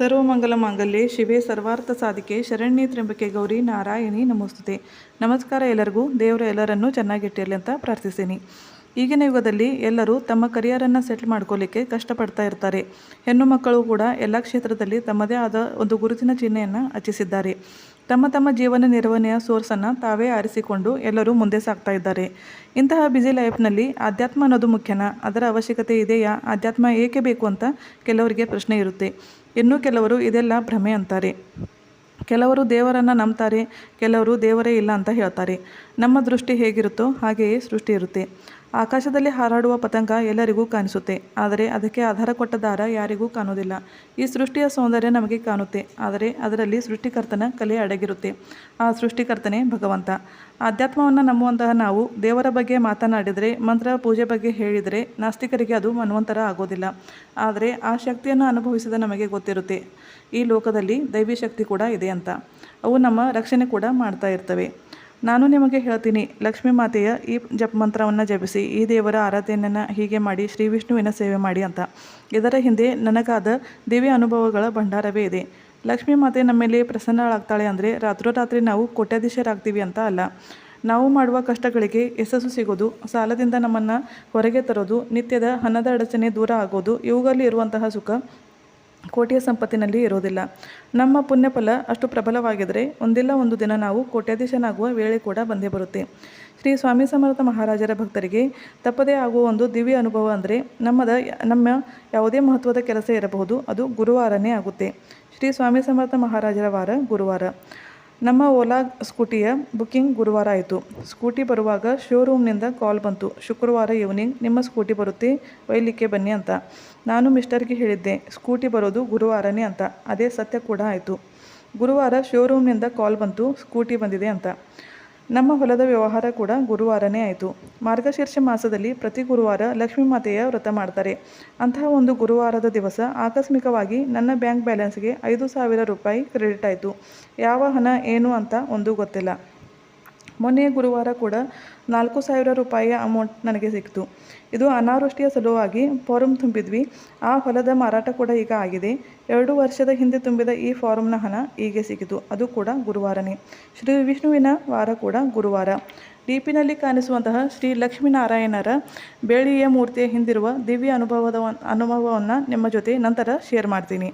ಸರ್ವಮಂಗಲ ಮಾಂಗಲ್ಯ, ಶಿವೆ ಸರ್ವಾರ್ಥ ಸಾಧಿಕೆ, ಶರಣ್ಯ ತ್ರ್ಯಂಬಕೆ ಗೌರಿ, ನಾರಾಯಣಿ ನಮೋಸ್ತುತೆ. ನಮಸ್ಕಾರ ಎಲ್ಲರಿಗೂ, ದೇವರ ಎಲ್ಲರನ್ನೂ ಚೆನ್ನಾಗಿಟ್ಟಿರಲಿ ಅಂತ ಪ್ರಾರ್ಥಿಸ್ತೀನಿ ಈಗಿನ ಯುಗದಲ್ಲಿ ಎಲ್ಲರೂ ತಮ್ಮ ಕರಿಯರನ್ನು ಸೆಟ್ಲ್ ಮಾಡ್ಕೊಳ್ಳಿಕ್ಕೆ ಕಷ್ಟಪಡ್ತಾ ಇರ್ತಾರೆ. ಹೆಣ್ಣು ಮಕ್ಕಳು ಕೂಡ ಎಲ್ಲ ಕ್ಷೇತ್ರದಲ್ಲಿ ತಮ್ಮದೇ ಆದ ಒಂದು ಗುರುತಿನ ಚಿಹ್ನೆಯನ್ನು ಹಚ್ಚಿಸಿದ್ದಾರೆ. ತಮ್ಮ ತಮ್ಮ ಜೀವನ ನಿರ್ವಹಣೆಯ ಸೋರ್ಸನ್ನು ತಾವೇ ಆರಿಸಿಕೊಂಡು ಎಲ್ಲರೂ ಮುಂದೆ ಸಾಗ್ತಾ ಇದ್ದಾರೆ. ಇಂತಹ ಬ್ಯುಸಿ ಲೈಫ್ನಲ್ಲಿ ಆಧ್ಯಾತ್ಮ ಅನ್ನೋದು ಮುಖ್ಯನಾ? ಅದರ ಅವಶ್ಯಕತೆ ಇದೆಯಾ? ಆಧ್ಯಾತ್ಮ ಏಕೆ ಬೇಕು ಅಂತ ಕೆಲವರಿಗೆ ಪ್ರಶ್ನೆ ಇರುತ್ತೆ. ಇನ್ನು ಕೆಲವರು ಇದೆಲ್ಲ ಭ್ರಮೆ ಅಂತಾರೆ. ಕೆಲವರು ದೇವರನ್ನು ನಂಬ್ತಾರೆ, ಕೆಲವರು ದೇವರೇ ಇಲ್ಲ ಅಂತ ಹೇಳ್ತಾರೆ. ನಮ್ಮ ದೃಷ್ಟಿ ಹೇಗಿರುತ್ತೋ ಹಾಗೆಯೇ ಸೃಷ್ಟಿ ಇರುತ್ತೆ. ಆಕಾಶದಲ್ಲಿ ಹಾರಾಡುವ ಪತಂಗ ಎಲ್ಲರಿಗೂ ಕಾಣಿಸುತ್ತೆ, ಆದರೆ ಅದಕ್ಕೆ ಆಧಾರ ಕೊಟ್ಟ ದಾರ ಯಾರಿಗೂ ಕಾಣೋದಿಲ್ಲ ಈ ಸೃಷ್ಟಿಯ ಸೌಂದರ್ಯ ನಮಗೆ ಕಾಣುತ್ತೆ, ಆದರೆ ಅದರಲ್ಲಿ ಸೃಷ್ಟಿಕರ್ತನ ಕಲೆ ಅಡಗಿರುತ್ತೆ. ಆ ಸೃಷ್ಟಿಕರ್ತನೇ ಭಗವಂತ. ಆಧ್ಯಾತ್ಮವನ್ನು ನಂಬುವಂತಹ ನಾವು ದೇವರ ಬಗ್ಗೆ ಮಾತನಾಡಿದರೆ, ಮಂತ್ರ ಪೂಜೆ ಬಗ್ಗೆ ಹೇಳಿದರೆ ನಾಸ್ತಿಕರಿಗೆ ಅದು ಮನ್ವಂತರ ಆಗೋದಿಲ್ಲ. ಆದರೆ ಆ ಶಕ್ತಿಯನ್ನು ಅನುಭವಿಸಿದ ನಮಗೆ ಗೊತ್ತಿರುತ್ತೆ, ಈ ಲೋಕದಲ್ಲಿ ದೈವಿ ಶಕ್ತಿ ಕೂಡ ಇದೆ ಅಂತ. ಅವು ನಮ್ಮ ರಕ್ಷಣೆ ಕೂಡ ಮಾಡ್ತಾ ಇರ್ತವೆ. ನಾನು ನಿಮಗೆ ಹೇಳ್ತೀನಿ, ಲಕ್ಷ್ಮೀ ಮಾತೆಯ ಈ ಜಪ ಮಂತ್ರವನ್ನು ಜಪಿಸಿ, ಈ ದೇವರ ಆರಾಧನೆಯನ್ನು ಹೀಗೆ ಮಾಡಿ, ಶ್ರೀ ವಿಷ್ಣುವಿನ ಸೇವೆ ಮಾಡಿ ಅಂತ. ಇದರ ಹಿಂದೆ ನನಗಾದ ದಿವ್ಯ ಅನುಭವಗಳ ಭಂಡಾರವೇ ಇದೆ. ಲಕ್ಷ್ಮೀ ಮಾತೆ ನಮ್ಮ ಮೇಲೆ ಪ್ರಸನ್ನಳಾಗ್ತಾಳೆ ಅಂದರೆ ರಾತ್ರೋರಾತ್ರಿ ನಾವು ಕೋಟ್ಯಾಧೀಶರಾಗ್ತೀವಿ ಅಂತ ಅಲ್ಲ. ನಾವು ಮಾಡುವ ಕಷ್ಟಗಳಿಗೆ ಯಶಸ್ಸು ಸಿಗೋದು, ಸಾಲದಿಂದ ನಮ್ಮನ್ನು ಹೊರಗೆ ತರೋದು, ನಿತ್ಯದ ಹಣದ ಅಡಚಣೆ ದೂರ ಆಗೋದು, ಇವುಗಳಲ್ಲಿ ಇರುವಂತಹ ಸುಖ ಕೋಟಿಯ ಸಂಪತ್ತಿನಲ್ಲಿ ಇರೋದಿಲ್ಲ ನಮ್ಮ ಪುಣ್ಯಫಲ ಅಷ್ಟು ಪ್ರಬಲವಾಗಿದ್ದರೆ ಒಂದಿಲ್ಲ ಒಂದು ದಿನ ನಾವು ಕೋಟ್ಯಾಧೀಶನಾಗುವ ವೇಳೆ ಕೂಡ ಬಂದೇ ಬರುತ್ತೆ. ಶ್ರೀ ಸ್ವಾಮಿ ಸಮರ್ಥ ಮಹಾರಾಜರ ಭಕ್ತರಿಗೆ ತಪ್ಪದೇ ಆಗುವ ಒಂದು ದಿವ್ಯ ಅನುಭವ ಅಂದರೆ ನಮ್ಮದ ನಮ್ಮ ಯಾವುದೇ ಮಹತ್ವದ ಕೆಲಸ ಇರಬಹುದು, ಅದು ಗುರುವಾರನೇ ಆಗುತ್ತೆ. ಶ್ರೀ ಸ್ವಾಮಿ ಸಮರ್ಥ ಮಹಾರಾಜರ ವಾರ ಗುರುವಾರ. ನಮ್ಮ ಓಲಾ ಸ್ಕೂಟಿಯ ಬುಕ್ಕಿಂಗ್ ಗುರುವಾರ ಆಯಿತು. ಸ್ಕೂಟಿ ಬರುವಾಗ ಶೋರೂಮ್ನಿಂದ ಕಾಲ್ ಬಂತು. ಶುಕ್ರವಾರ ಈವ್ನಿಂಗ್ ನಿಮ್ಮ ಸ್ಕೂಟಿ ಬರುತ್ತೆ ಒಯ್ಯಲಿಕ್ಕೆ ಬನ್ನಿ ಅಂತ. ನಾನು ಮಿಸ್ಟರ್ಗೆ ಹೇಳಿದ್ದೆ, ಸ್ಕೂಟಿ ಬರೋದು ಗುರುವಾರನೇ ಅಂತ. ಅದೇ ಸತ್ಯ ಕೂಡ ಆಯಿತು. ಗುರುವಾರ ಶೋರೂಮ್ನಿಂದ ಕಾಲ್ ಬಂತು, ಸ್ಕೂಟಿ ಬಂದಿದೆ ಅಂತ. ನಮ್ಮ ಹೊಲದ ವ್ಯವಹಾರ ಕೂಡ ಗುರುವಾರನೇ ಆಯಿತು. ಮಾರ್ಗಶೀರ್ಷ ಮಾಸದಲ್ಲಿ ಪ್ರತಿ ಗುರುವಾರ ಲಕ್ಷ್ಮೀ ಮಾತೆಯ ವ್ರತ ಮಾಡ್ತಾರೆ. ಅಂತಹ ಒಂದು ಗುರುವಾರದ ದಿವಸ ಆಕಸ್ಮಿಕವಾಗಿ ನನ್ನ ಬ್ಯಾಂಕ್ ಬ್ಯಾಲೆನ್ಸ್ಗೆ ಐದು ಸಾವಿರ ರೂಪಾಯಿ ಕ್ರೆಡಿಟ್ ಆಯಿತು. ಯಾವ ಹಣ, ಏನು ಅಂತ ಒಂದು ಗೊತ್ತಿಲ್ಲ. ಮೊನ್ನೆ ಗುರುವಾರ ಕೂಡ ನಾಲ್ಕು ಸಾವಿರ ರೂಪಾಯಿಯ ಅಮೌಂಟ್ ನನಗೆ ಸಿಕ್ತು. ಇದು ಅನಾವೃಷ್ಟಿಯ ಸಲುವಾಗಿ ಫಾರಂ ತುಂಬಿದ್ವಿ. ಆ ಹೊಲದ ಮಾರಾಟ ಕೂಡ ಈಗ ಆಗಿದೆ. ಎರಡು ವರ್ಷದ ಹಿಂದೆ ತುಂಬಿದ ಈ ಫಾರಮ್ನ ಹಣ ಈಗ ಸಿಕ್ಕಿತು ಅದು ಕೂಡ ಗುರುವಾರನೇ. ಶ್ರೀ ವಿಷ್ಣುವಿನ ವಾರ ಕೂಡ ಗುರುವಾರ. ಡಿಪಿನಲ್ಲಿ ಕಾಣಿಸುವಂತಹ ಶ್ರೀ ಲಕ್ಷ್ಮೀನಾರಾಯಣರ ಬೇಳಿಯ ಮೂರ್ತಿಯ ಹಿಂದಿರುವ ದಿವ್ಯ ಅನುಭವದ ಅನುಭವವನ್ನು ನಿಮ್ಮ ಜೊತೆ ನಂತರ ಶೇರ್ ಮಾಡ್ತೀನಿ.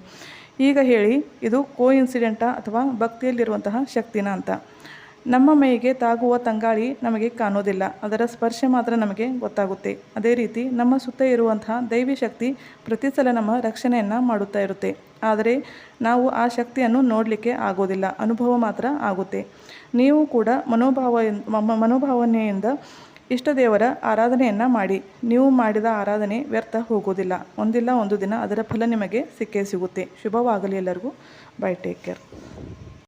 ಈಗ ಹೇಳಿ, ಇದು ಕೋ ಇನ್ಸಿಡೆಂಟಾ ಅಥವಾ ಭಕ್ತಿಯಲ್ಲಿರುವಂತಹ ಶಕ್ತಿನ ಅಂತ? ನಮ್ಮ ಮೈಗೆ ತಾಗುವ ತಂಗಾಳಿ ನಮಗೆ ಕಾಣೋದಿಲ್ಲ, ಅದರ ಸ್ಪರ್ಶ ಮಾತ್ರ ನಮಗೆ ಗೊತ್ತಾಗುತ್ತೆ. ಅದೇ ರೀತಿ ನಮ್ಮ ಸುತ್ತ ಇರುವಂತಹ ದೈವಿ ಶಕ್ತಿ ಪ್ರತಿ ಸಲ ನಮ್ಮ ರಕ್ಷಣೆಯನ್ನು ಮಾಡುತ್ತಾ ಇರುತ್ತೆ. ಆದರೆ ನಾವು ಆ ಶಕ್ತಿಯನ್ನು ನೋಡಲಿಕ್ಕೆ ಆಗೋದಿಲ್ಲ, ಅನುಭವ ಮಾತ್ರ ಆಗುತ್ತೆ. ನೀವು ಕೂಡ ಮನೋಭಾವ ಮನೋಭಾವನೆಯಿಂದ ಇಷ್ಟ ದೇವರ ಆರಾಧನೆಯನ್ನು ಮಾಡಿ. ನೀವು ಮಾಡಿದ ಆರಾಧನೆ ವ್ಯರ್ಥ ಹೋಗೋದಿಲ್ಲ. ಒಂದಿಲ್ಲ ಒಂದು ದಿನ ಅದರ ಫಲ ನಿಮಗೆ ಸಿಕ್ಕೇ ಸಿಗುತ್ತೆ. ಶುಭವಾಗಲಿ ಎಲ್ಲರಿಗೂ. Bye take care